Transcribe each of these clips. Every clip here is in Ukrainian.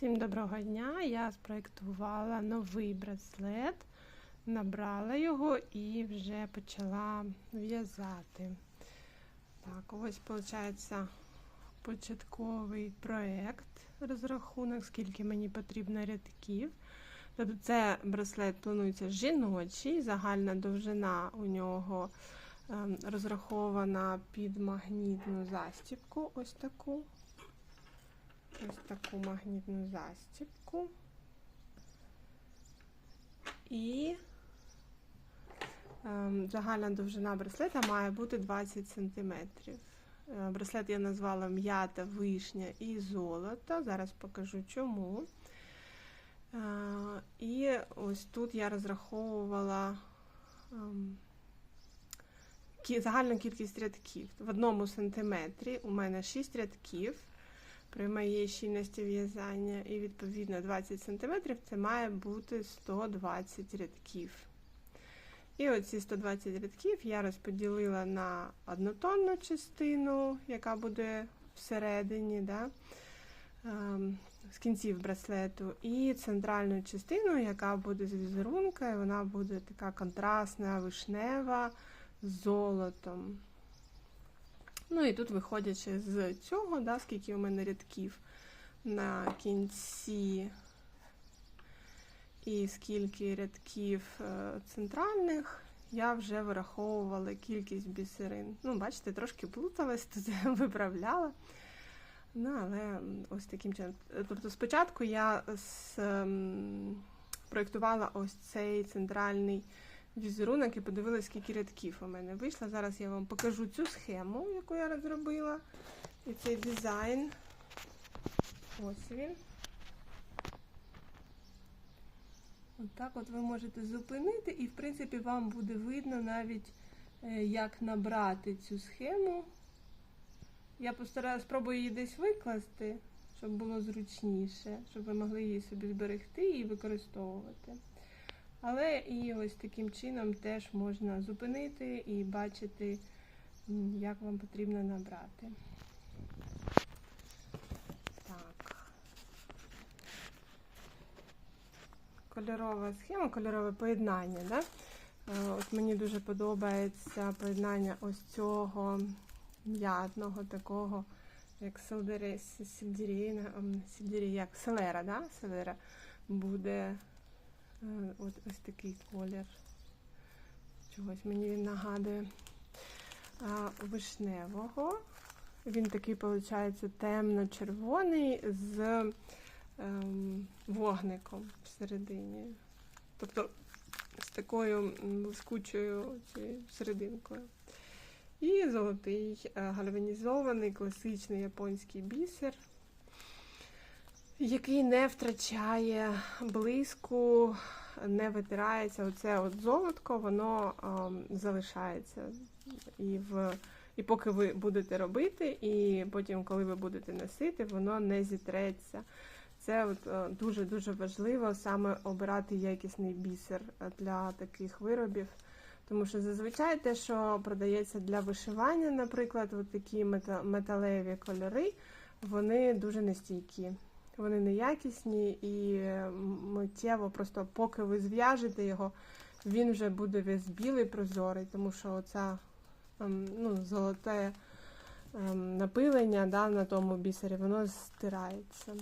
Всім доброго дня! Я спроєктувала новий браслет, набрала його і вже почала в'язати. Так, ось виходить початковий проєкт, розрахунок, скільки мені потрібно рядків. Тобто це браслет планується жіночий, загальна довжина у нього ем, розрахована під магнітну застібку, ось таку. Ось таку магнітну застібку. І ем, загальна довжина браслета має бути 20 см. Браслет я назвала м'ята, вишня і золото. Зараз покажу чому. Е, і ось тут я розраховувала ем, загальну кількість рядків. В одному сантиметрі у мене 6 рядків при моїй щільності в'язання, і відповідно 20 см це має бути 120 рядків. І оці 120 рядків я розподілила на однотонну частину, яка буде всередині, да, ем, з кінців браслету, і центральну частину, яка буде з візерунка, і вона буде така контрастна, вишнева з золотом. Ну і тут, виходячи з цього, да, скільки у мене рядків на кінці, і скільки рядків е, центральних, я вже вираховувала кількість бісерин. Ну, бачите, трошки плуталась, тут виправляла. Ну, але ось таким чином. Тобто, спочатку я з, проєктувала ось цей центральний візерунок і подивилась, скільки рядків у мене вийшло. Зараз я вам покажу цю схему, яку я розробила. І цей дизайн. Ось він. От от ви можете зупинити, і, в принципі, вам буде видно навіть, е, як набрати цю схему. Я постараюсь, спробую її десь викласти, щоб було зручніше, щоб ви могли її собі зберегти і використовувати. Але і ось таким чином теж можна зупинити і бачити, як вам потрібно набрати. Так. Кольорова схема, кольорове поєднання. Да? Е, От мені дуже подобається поєднання ось цього м'ятного такого, як сельдері, сельдерей, ем, як селера, да? селера буде От ось такий колір. Чогось мені він нагадує вишневого. Він такий, виходить, темно-червоний з ем, вогником всередині. Тобто з такою блискучою серединкою. І золотий е, гальванізований класичний японський бісер який не втрачає блиску, не витирається. Оце от золотко, воно ем, залишається. І в, і поки ви будете робити, і потім, коли ви будете носити, воно не зітреться. Це е, дуже-дуже важливо саме обирати якісний бісер для таких виробів. Тому що зазвичай те, що продається для вишивання, наприклад, от такі мета- металеві кольори, вони дуже нестійкі. Вони неякісні і миттєво, просто поки ви зв'яжете його, він вже буде весь білий, прозорий, тому що оця ем, ну, золоте ем, напилення да, на тому бісері, воно стирається.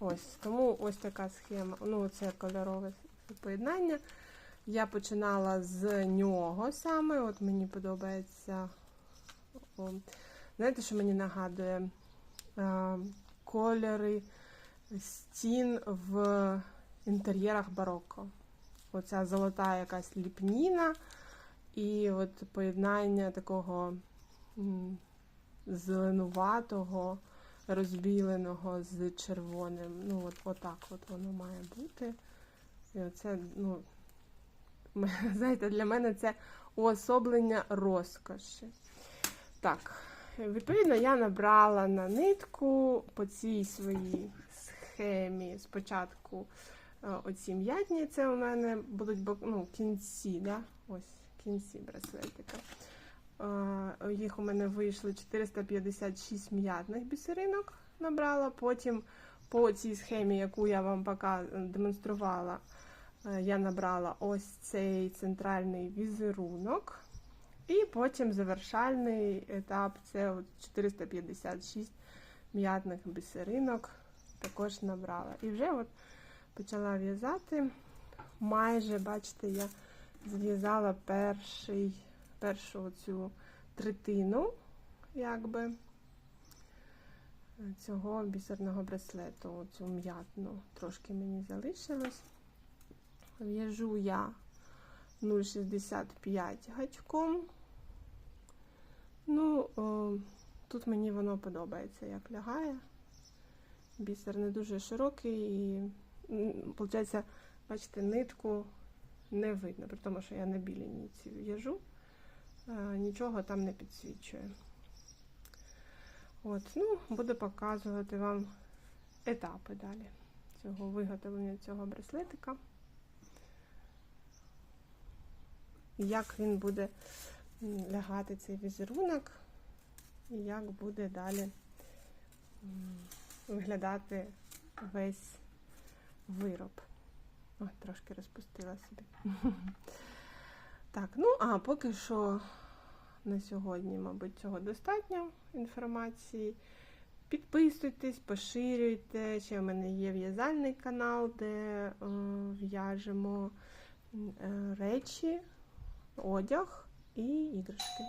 Ось, тому ось така схема. Ну, це кольорове поєднання. Я починала з нього саме. От мені подобається. О, знаєте, що мені нагадує? Е, кольори стін в інтер'єрах бароко. Оця золота якась ліпніна і от поєднання такого зеленуватого, розбіленого з червоним. Ну, от отак от воно має бути. І оце, ну, знаєте, для мене це уособлення розкоші. Так, відповідно, я набрала на нитку по цій своїй схемі спочатку е, оці м'ятні, це у мене будуть ну, кінці, да? ось кінці браслетика. Е, Їх у мене вийшло 456 м'ятних бісеринок набрала, потім по цій схемі, яку я вам пока демонструвала, е, я набрала ось цей центральний візерунок. І потім завершальний етап це от 456 м'ятних бісеринок також набрала. І вже от почала в'язати. Майже, бачите, я зв'язала перший, першу цю третину, якби, цього бісерного браслету, цю м'ятну. Трошки мені залишилось. В'яжу я 0,65 гачком. Ну, о, тут мені воно подобається, як лягає. Бісер не дуже широкий і, виходить, бачите, нитку не видно, при тому, що я на білій нитці в'яжу, е, нічого там не підсвічує. От, ну, буду показувати вам етапи далі цього виготовлення цього браслетика. Як він буде лягати цей візерунок, і як буде далі виглядати весь вироб. Ой, трошки розпустила собі. Так, ну а поки що на сьогодні, мабуть, цього достатньо інформації. Підписуйтесь, поширюйте. Ще в мене є в'язальний канал, де е, в'яжемо е, речі, одяг і іграшки.